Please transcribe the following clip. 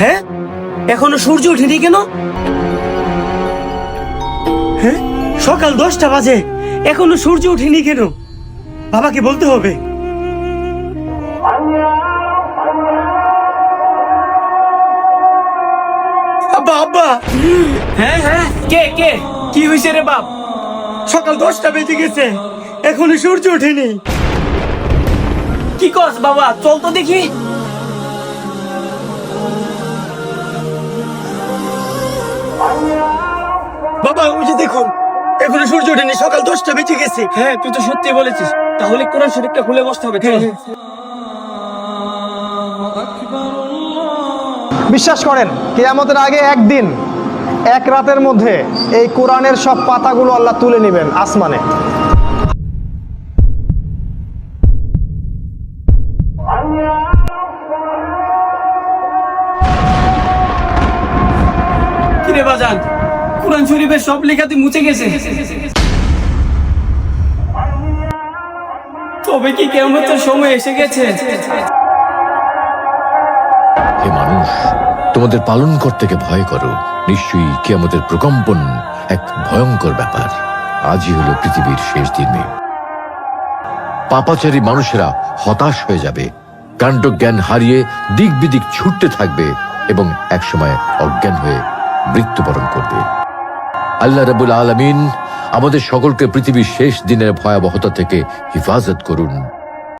হ্যাঁ? এখনও সূর্য ওঠেনি কেন? হ্যাঁ? সকাল দশটা বাজে। এখনও সূর্য ওঠেনি কেন? বাবাকে বলতে হবে। বাবা হ্যাঁ হ্যাঁ কে কে? কি হয়েছে রে বাপ? সকাল দশটা বেজে গেছে। এখনও সূর্য ওঠেনি। কি কস বাবা? চল তো দেখি। বাবা ওই যে দেখুন এখনও সূর্য ওঠেনি সকাল দশটা বেজে গেছে। হ্যাঁ তুই তো সত্যি বলেছিস। তাহলে কোরআন শরীফটা খুলে বসতে হবে চল। বিশ্বাস করেন কেয়ামতের আগে একদিন এক রাতের মধ্যে এই কোরআনের সব পাতাগুলো আল্লাহ তুলে নেবেন আসমানে। কিরে বাজান? কোরআন শরীফের সব লেখা তুই মুছে গেছে। তবে কি কেমতের সময় এসে গেছে? হে মানুষ, তোমাদের পালন থেকে ভয় করো। নিশ্চয়ই কি আমাদের প্রকম্পন এক ভয়ঙ্কর ব্যাপার। আজই হলো পৃথিবীর শেষ দিনে। পাপাচারী মানুষেরা হতাশ হয়ে যাবে। কাণ্ডজ্ঞান হারিয়ে দিক বিদিক ছুটতে থাকবে এবং একসময় অজ্ঞান হয়ে মৃত্যুবরণ করবে। আল্লাহ রাবুল আলমিন আমাদের সকলকে পৃথিবীর শেষ দিনের ভয়াবহতা থেকে হিফাজত করুন।